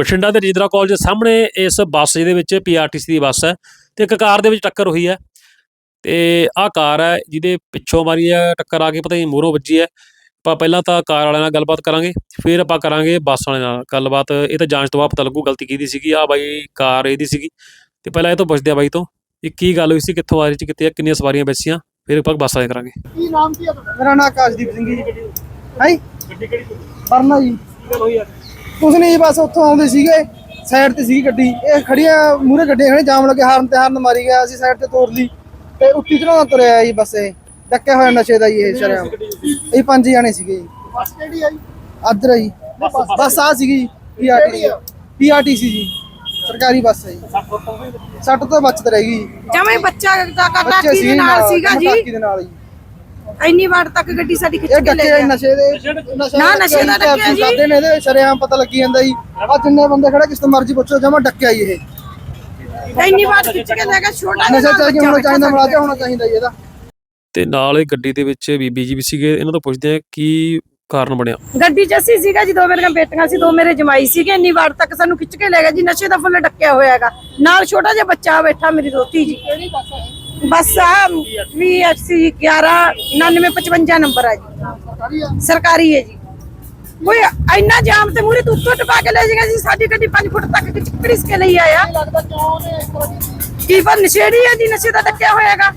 ਬਠਿੰਡਾ ਦੇ ਰਜਿੰਦਰਾ ਕਾਲਜ ਦੇ ਸਾਹਮਣੇ ਇਸ ਬੱਸ ਜਿਹਦੇ ਵਿੱਚ ਪੀਆਰਟੀਸੀ ਦੀ ਬੱਸ ਹੈ ਤੇ ਇੱਕ ਕਾਰ ਦੇ ਵਿੱਚ ਟੱਕਰ ਹੋਈ ਹੈ ਤੇ ਆਹ ਕਾਰ ਹੈ ਜਿਹਦੇ ਪਿੱਛੋਂ ਮਾਰੀ ਹੈ ਟੱਕਰ ਆ ਕੇ ਪਤਾ ਨਹੀਂ ਮੂਹਰੋਂ ਵੱਜੀ ਹੈ। ਆਪਾਂ ਪਹਿਲਾਂ ਤਾਂ ਕਾਰ ਵਾਲਿਆਂ ਨਾਲ ਗੱਲਬਾਤ ਕਰਾਂਗੇ ਫਿਰ ਆਪਾਂ ਕਰਾਂਗੇ ਬੱਸ ਵਾਲਿਆਂ ਨਾਲ ਗੱਲਬਾਤ। ਇਹ ਤਾਂ ਜਾਂਚ ਤੋਂ ਬਾਅਦ ਪਤਾ ਲੱਗੂ ਗਲਤੀ ਕਿਹਦੀ ਸੀਗੀ ਆ ਬਾਈ ਕਾਰ ਇਹਦੀ ਸੀਗੀ। ਤੇ ਪਹਿਲਾਂ ਇਹ ਤੋਂ ਪੁੱਛਦੇ ਆ ਬਾਈ ਤੋਂ ਇਹ ਕੀ ਗੱਲ ਹੋਈ ਸੀ ਕਿੱਥੋਂ ਆ ਰਹੀ ਸੀ ਕਿੱਥੇ ਆ ਕਿੰਨੀਆਂ ਸਵਾਰੀਆਂ ਬੈਸੀਆਂ ਫਿਰ ਆਪਾਂ ਬੱਸ ਵਾਲੇ ਕਰਾਂਗੇ। ਕੀ ਨਾਮ ਕੀ ਹੈ ਤੁਹਾਡਾ ਮੇਰਾ ਨਾਮ ਆਕਾਸ਼ਦੀਪ ਸਿੰਘ ਜੀ। ਹੈ? ਗੱਡੀ ਕਿਹੜੀ ਪਰਨਾ ਜੀ। ਗੱਲ ਹੋਈ ਆ ਕੁਛ ਨਹੀਂ ਬਸ ਉੱਥੋਂ ਆਉਂਦੇ ਸੀਗੇ ਸਾਈਡ ਤੇ ਸੀਗੀ ਗੱਡੀ। ਇਹ ਖੜੀਆਂ ਮੂਰੇ ਗੱਡੀਆਂ ਖੜੀ ਜਾਮ ਲੱਗੇ ਹਾਰਨ ਤੇ ਹਾਰਨ ਮਾਰੀ ਗਿਆ ਅਸੀਂ ਸਾਈਡ ਤੇ ਤੋੜ ਲਈ। ਤੇ ਉੱਤੀ ਚੜਾਉਣਾ ਤੁਰਿਆ ਜੀ ਬਸ ਇਹ। ਡੱਕਿਆ ਹੋਇਆ ਨਸ਼ੇ ਦਾ ਜੀ ਇਹ ਸ਼ਰਿਆਮ। ਇਹ ਪੰਜ ਜਾਣੇ ਸੀਗੇ ਜੀ। ਬੱਸ ਕਿਹੜੀ ਆਈ ਅੱਧਰ ਜੀ। ਬਸ ਆ ਸੀਗੀ ਪੀਆਰਟੀ ਪੀਆਰਟੀਸੀ ਜੀ। ਸਰਕਾਰੀ ਬੱਸ ਹੈ ਜੀ। ਸੱਟ ਤੋਂ ਬਚਤ ਰਹਿ ਗਈ ਜੀ। ਜਮੇ ਬੱਚਾ ਦਾ ਕੀ ਦੇ ਨਾਲ ਸੀਗਾ ਜੀ? ਮਟਾਕੀ ਦੇ ਨਾਲ ਜੀ। ਇੰਨੀ ਵਾਰ ਤੱਕ ਗੱਡੀ ਸਾਡੀ ਖਿੱਚ ਇਹ ਕੇ ਲੈ ਡੱਕੇ ਗਿਆ। ਨਸ਼ੇ ਦੇ ਨਾ, ਨਸ਼ੇ ਦਾ ਡੱਕਿਆ ਜੀ। ਕਰਦੇ ਨੇ ਇਹਦੇ ਸ਼ਰਿਆਮ ਪਤਾ ਲੱਗੀ ਜਾਂਦਾ ਜੀ। ਆ ਜਿੰਨੇ ਬੰਦੇ ਖੜੇ ਕਿਸ ਤੋਂ ਮਰਜ਼ੀ ਪੁੱਛੋ ਜਮਾ ਡੱਕਿਆ ਜੀ ਇਹ। ਇੰਨੀ ਵਾਰ ਖਿੱਚ ਕੇ ਲੈ ਗਿਆ ਛੋਟਾ ਨਸ਼ਾ ਚਾਹੀਦਾ ਹੋਣਾ ਚਾਹੀਦਾ ਮਲਾਜਾ ਹੋਣਾ ਚਾਹੀਦਾ ਜੀ ਇਹਦਾ। ਤੇ ਨਾਲ ਇਹ ਗੱਡੀ ਦੇ ਵਿੱਚ ਬੀਬੀ ਜੀ ਵੀ ਸੀਗੇ ਇਹਨਾਂ ਤੋਂ ਪੁੱਛਦੇ ਆ ਕੀ ਕਾਰਨ ਬਣਿਆ? ਗੱਡੀ 'ਚ ਅਸੀਂ ਸੀਗਾ ਜੀ ਦੋ ਮੇਰੀਆਂ ਬੇਟੀਆਂ ਸੀ ਦੋ ਮੇਰੇ ਜਮਾਈ ਸੀਗੇ ਇੰਨੀ ਵਾਰ ਤੱਕ ਸਾਨੂੰ ਖਿੱਚ ਕੇ ਲੈ ਗਿਆ ਜੀ ਨਸ਼ੇ ਦਾ ਫੁੱਲ ਡੱਕਿਆ ਹੋਇਆ ਹੈਗਾ। ਨਾਲ ਛੋਟਾ ਜਿਹਾ ਬੱਚਾ ਬੈਠਾ ਮੇਰੀ ਦੋਤੀ ਜੀ। ਕਿਹੜੀ ਬੱਸ ਬਸ ਆ VHC 11 9955 ਨੰਬਰ ਆ ਜੀ। ਸਰਕਾਰੀ ਹੈ ਜੀ। ਕੋਈ ਇੰਨਾ ਜਾਮ ਤੇ ਮੂਰੇ ਤੋਂ ਉੱਤੋਂ ਟਪਾ ਕੇ ਲੈ ਜਾਏਗਾ ਜੀ, ਸਾਡੀ ਗੱਡੀ 5 ਫੁੱਟ ਤੱਕ ਖਿੱਚ ਕੇ ਲਈ ਆਇਆ। ਕੀ ਪਰ ਨਸ਼ੇੜੀ ਹੈ ਜੀ, ਨਸ਼ੇ ਦਾ ਟੱਕਿਆ ਹੋਇਆਗਾ।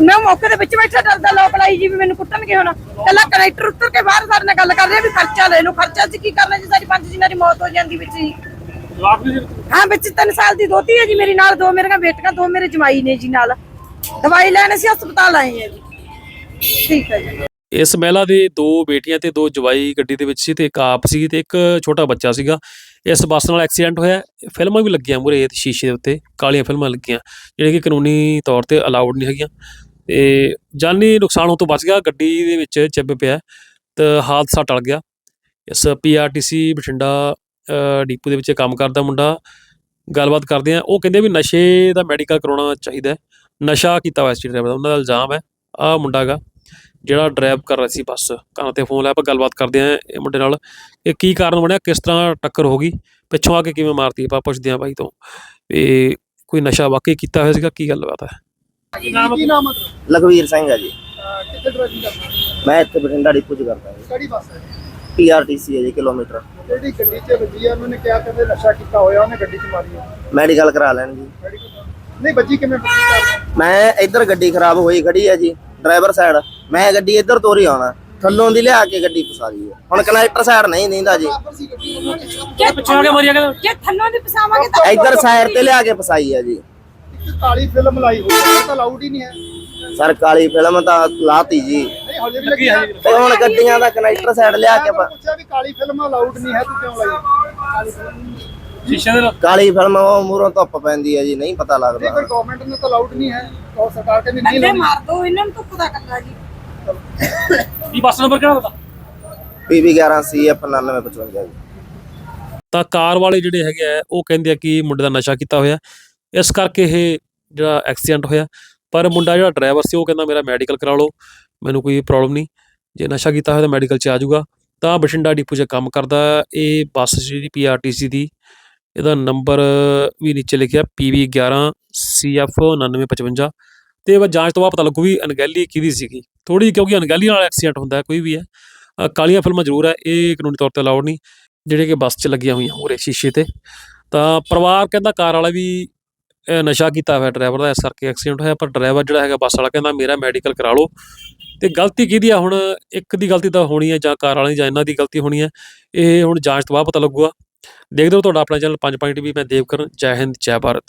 ਮੈਂ ਮੌਕੇ ਦੇ ਵਿੱਚ ਬੈਠਾ ਡਰਦਾ ਲੋਕ ਲਾਈ ਜੀ ਵੀ ਮੈਨੂੰ ਕੁੱਟਣਗੇ ਹੁਣ। ਕੱਲਾ ਕਨੈਕਟਰ ਉੱਤਰ ਕੇ ਬਾਹਰ ਸਾਡੇ ਨਾਲ ਗੱਲ ਕਰ ਰਿਹਾ ਵੀ ਖਰਚਾ ਲੈ ਲਓ। ਖਰਚਾ ਸੀ ਕੀ ਕਰਨਾ ਜੀ, ਸਾਡੀ ਪੰਜ ਜਿਨ੍ਹਾਂ ਦੀ ਮੌਤ ਹੋ ਜਾਂਦੀ ਵਿੱਚ ਜੀ। ਹਾਂ ਵਿੱਚ 3 ਸਾਲ ਦੀ ਦੋਤੀ ਹੈ ਜੀ ਮੇਰੀ ਨਾਲ ਦੋ ਮੇਰੀਆਂ ਬੇਟੀਆਂ ਦੋ ਮੇਰੇ ਜਮਾਈ ਨੇ ਜੀ ਨਾਲ। ਦਵਾਈ ਲੈਣ ਅਸੀਂ ਹਸਪਤਾਲ ਆਏ ਹਾਂ ਜੀ। ਠੀਕ ਹੈ ਜੀ। ਇਸ ਮਹਿਲਾ ਦੇ ਦੋ ਬੇਟੀਆਂ ਤੇ ਦੋ ਜਵਾਈ ਗੱਡੀ ਦੇ ਵਿੱਚ ਸੀ ਤੇ ਇੱਕ ਆਪ ਸੀ ਤੇ ਇੱਕ ਛੋਟਾ ਬੱਚਾ ਸੀਗਾ। ਇਸ ਬੱਸ ਨਾਲ ਐਕਸੀਡੈਂਟ ਹੋਇਆ। ਫਿਲਮਾਂ ਵੀ ਲੱਗੀਆਂ ਮੂਰੇ ਸ਼ੀਸ਼ੇ ਦੇ ਉੱਤੇ। ਕਾਲੀਆਂ ਫਿਲਮਾਂ ਲੱਗੀਆਂ ਜਿਹੜੀਆਂ ਕਿ ਕਾਨੂੰਨੀ ਤੌਰ ਤੇ ਅਲਾਉਡ ਨਹੀਂ ਹੈਗੀਆਂ। ਤੇ ਜਾਨੀ ਨੁਕਸਾਨ ਹੋਣ ਤੋਂ ਬਚ ਗਿਆ। ਗੱਡੀ ਦੇ ਵਿੱਚ ਚਿੱਬ ਪਿਆ ਤੇ ਹਾਦਸਾ ਟਲ ਗਿਆ। ਇਸ ਪੀਆਰਟੀਸੀ ਬਠਿੰਡਾ ਡੀਪੂ ਦੇ ਵਿੱਚ ਕੰਮ ਕਰਦਾ ਮੁੰਡਾ। ਗੱਲਬਾਤ ਕਰਦੇ ਆ। ਉਹ ਕਹਿੰਦੇ ਵੀ ਨਸ਼ੇ ਦਾ ਮੈਡੀਕਲ ਕਰਾਉਣਾ ਚਾਹੀਦਾ ਹੈ। ਨਸ਼ਾ ਕੀਤਾ ਹੋਇਆ ਸੀ ਡਰਾਈਵਰ ਦਾ। ਉਹਨਾਂ ਦਾ ਇਲਜ਼ਾਮ ਹੈ। ਆਹ ਮੁੰਡਾ ਗਾ ਜਿਹੜਾ ਡਰਾਈਵ ਕਰ ਰਿਹਾ ਸੀ ਬੱਸ। ਕੰਨ ਤੇ ਫੋਨ ਲਾਇਆ ਆਪਾਂ ਗੱਲਬਾਤ ਕਰਦੇ ਆਂ ਇਹ ਮੁੰਡੇ ਨਾਲ ਇਹ ਕੀ ਕਾਰਨ ਬਣਿਆ ਕਿਸ ਤਰ੍ਹਾਂ ਟੱਕਰ ਹੋ ਗਈ ਪਿੱਛੋਂ ਆ ਕੇ ਕਿਵੇਂ ਮਾਰਤੀ ਆਪਾਂ ਪੁੱਛਦੇ ਆਂ ਬਾਈ ਤੋਂ। ਵੀ ਕੋਈ ਨਸ਼ਾ ਵਾਕਈ ਕੀਤਾ ਹੋਇਆ ਸੀਗਾ ਕੀ ਗੱਲਬਾਤ ਹੈ? ਲਖਵੀਰ ਸਿੰਘ ਹੈ ਜੀ। ਅਹ ਕਿੱਥੇ ਡਰਾਈਵਿੰਗ ਕਰਦਾ? ਮੈਂ ਇੱਥੇ ਬਠਿੰਡਾ ਡਿਪੂ 'ਚ ਕਰਦਾ ਜੀ। ਕਿਹੜੀ ਬੱਸ ਹੈ? ਪੀਆਰਟੀਸੀ ਹੈ ਜੀ ਕਿਲੋਮੀਟਰ। ਜਿਹੜੀ ਗੱਡੀ 'ਚ ਵੱਜੀ ਆ? ਉਹਨਾਂ ਨੇ ਕਿਹਾ ਕਹਿੰਦੇ ਨਸ਼ਾ ਕੀਤਾ ਹੋਇਆ ਉਹਨੇ ਗੱਡੀ 'ਚ ਮਾਰੀ ਆ। ਮੈਡੀਕਲ ਕਰਾ ਲੈਣ ਜੀ। ਨਹੀਂ ਵੱਜੀ ਕਿਵੇਂ? ਮੈਂ ਇੱਧਰ ਗੱਡੀ ਖਰਾਬ ਹੋਈ ਖੜੀ ਹੈ ਜੀ ਡਰਾਈਵਰ ਸਾਈਡ ਮੈਂ ਗੱਡੀ ਇੱਧਰ ਤੋਰੀ ਆਉਣਾ ਥੱਲੋਂ ਦੀ ਲਿਆ ਕੇ ਗੱਡੀ ਫਸਾ ਲਈ ਹੈ ਹੁਣ ਕਨੈਕਟਰ ਸਾਈਡ ਨਹੀਂ ਦਿੰਦਾ ਜੀ। ਬਰਾਬਰ ਸੀ ਗੱਡੀ ਉਹਨਾਂ ਨੇ ਕਿ ਪਿੱਛੋਂ ਆ ਕੇ ਮਰੀਆ ਕਿ ਥੱਲੋਂ ਦੀ ਪਸਾਵਾਂਗੇ ਤਾਂ ਇੱਧਰ ਸਾਈਡ ਤੇ ਲਿਆ ਕੇ ਫਸਾਈ ਹੈ ਜੀ। ਕਾਲੀ ਫਿਲਮ ਲਾਈ ਹੋਈ ਹੈ ਤਾਂ ਲਾਊਡ ਹੀ ਨਹੀਂ ਹੈ। ਸਰ ਕਾਲੀ ਫਿਲਮ ਤਾਂ ਲਾਤੀ ਜੀ। ਲੱਗੀ ਹੈ ਤੇ ਹੁਣ ਗੱਡੀਆਂ ਦਾ ਕਨੈਕਟਰ ਸਾਈਡ ਲਿਆ ਕੇ ਪ- ਪੁੱਛਿਆ ਵੀ ਕਾਲੀ ਫਿਲਮ ਲਾਊਡ ਨਹੀਂ ਹੈ ਤੂੰ ਕਿਉਂ ਲਾਈ? ਕਾਲੀ ਫਿਲਮ ਸ਼ੀਸ਼ੇ ਦੇ ਕਾਲੀ ਫਿਲਮ ਉਹ ਮੂਹਰੋਂ ਧੁੱਪ ਪੈਂਦੀ ਹੈ ਜੀ ਨਹੀਂ ਪਤਾ ਲੱਗਦਾ। ਕੋਈ ਗਵਰਨਮੈਂਟ ਨੇ ਤਾਂ ਲਾਊਡ ਨਹੀਂ ਹੈ ਔਰ ਸਰਕਾਰ ਕਹਿੰਦੀ ਨਹੀਂ ਲਾਉਣੀ। ਮਾਰ ਦੋ ਇਹਨਾਂ ਨੂੰ ਧੁੱਪ ਦਾ ਕੱਲਾ ਜੀ। ਕੀ ਬੱਸ ਨੰਬਰ ਕਿਹੜਾ ਪਤਾ ਪੀਬੀ 11 ਸੀਐਫ 9955 ਜੀ। ਤਾਂ ਕਾਰ ਵਾਲੇ ਜਿਹੜੇ ਹੈਗੇ ਆ ਉਹ ਕਹਿੰਦੇ ਆ ਕਿ ਮੁੰਡੇ ਦਾ ਨਸ਼ਾ ਕੀਤਾ ਹੋਇਆ। ਇਸ ਕਰਕੇ ਇਹ ਜਿਹੜਾ ਐਕਸੀਡੈਂਟ ਹੋਇਆ। ਪਰ ਮੁੰਡਾ ਜਿਹੜਾ ਡਰਾਈਵਰ ਸੀ ਉਹ ਕਹਿੰਦਾ ਮੇਰਾ ਮੈਡੀਕਲ ਕਰਾ ਲਓ। ਮੈਨੂੰ ਕੋਈ ਪ੍ਰੋਬਲਮ ਨਹੀਂ। ਜੇ ਨਸ਼ਾ ਕੀਤਾ ਹੋਇਆ ਤਾਂ ਮੈਡੀਕਲ 'ਚ ਆ ਜਾਊਗਾ। ਤਾਂ ਬਠਿੰਡਾ ਡਿਪੂ 'ਚ ਕੰਮ ਕਰਦਾ ਇਹ ਬੱਸ ਜਿਹੜੀ ਪੀਆਰਟੀਸੀ ਦੀ, ਇਹਦਾ ਨੰਬਰ ਵੀ ਨੀਚੇ ਲਿਖਿਆ PV 11 CF 9955 ਤੇ ਇਹ ਜਾਂਚ ਤੋਂ ਬਾਅਦ ਪਤਾ ਲੱਗੂ ਵੀ ਅਣਗਹਿਲੀ ਕਿਹਦੀ ਸੀਗੀ। ਥੋੜੀ ਕਿਉਂਕਿ ਅਣਗਹਿਲੀ ਨਾਲ ਐਕਸੀਡੈਂਟ ਹੁੰਦਾ ਕੋਈ ਵੀ ਹੈ। ਕਾਲੀਆਂ ਫਿਲਮਾਂ ਜ਼ਰੂਰ ਹੈ, ਇਹ ਕਾਨੂੰਨੀ ਤੌਰ ਤੇ ਅਲਾਉਡ ਨਹੀਂ। ਜਿਹੜੇ ਕਿ ਬੱਸ 'ਚ ਲੱਗੀਆਂ ਹੋਈਆਂ ਮੂਹਰੇ ਸ਼ੀਸ਼ੇ ਤੇ। ਤਾਂ ਪਰਿਵਾਰ ਕਹਿੰਦਾ ਕਾਰ ਵਾਲਾ ਵੀ ਨਸ਼ਾ ਕੀਤਾ ਹੋਇਆ ਡਰਾਈਵਰ ਦਾ, ਇਸ ਕਰਕੇ ਐਕਸੀਡੈਂਟ ਹੋਇਆ। ਪਰ ਡਰਾਈਵਰ ਜਿਹੜਾ ਹੈਗਾ ਬੱਸ ਵਾਲਾ ਕਹਿੰਦਾ, ਮੇਰਾ ਮੈਡੀਕਲ ਕਰਾ ਲਓ। ਤੇ ਗਲਤੀ ਕਿਹਦੀ ਆ? ਹੁਣ ਇੱਕ ਦੀ ਗਲਤੀ ਤਾਂ ਹੋਣੀ ਹੈ ਜਾਂ ਕਾਰ ਵਾਲੀ ਜਾਂ ਇਹਨਾਂ ਦੀ ਗਲਤੀ ਹੋਣੀ ਹੈ ਇਹ ਹੁਣ ਜਾਂਚ ਤੋਂ ਬਾਅਦ ਪਤਾ ਲੱਗੂਗਾ। ਦੇਖਦੇ ਹੋ ਤੁਹਾਡਾ ਆਪਣਾ ਚੈਨਲ 5 ਪੁਆਇੰਟ ਵੀ, ਮੈਂ ਦੇਵਕਰਨ ਜੈ ਹਿੰਦ, ਜੈ ਭਾਰਤ।